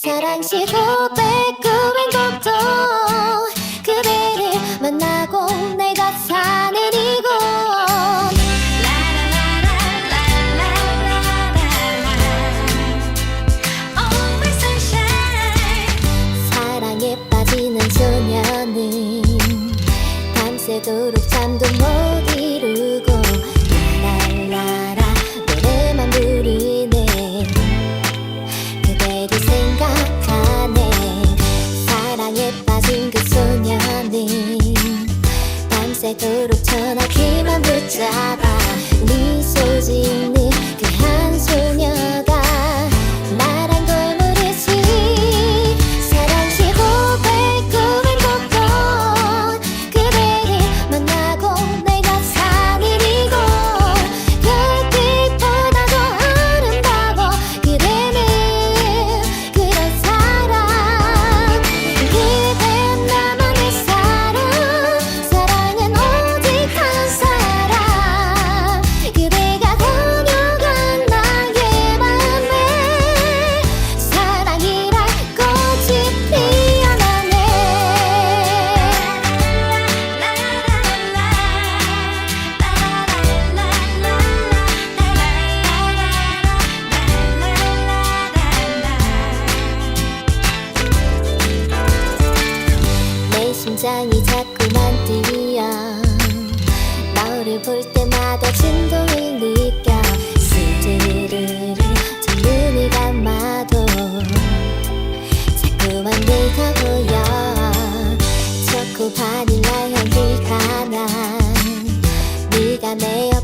사랑시도 빼꾸민 것도 그대를 만나고 내가 사는 이곳. 라라라라라라라 Always sunshine 사랑에 빠지는 소녀는 밤새도록 잠도 못 갈색으로 전화기만 붙잡아. 네 소진 난 네가 내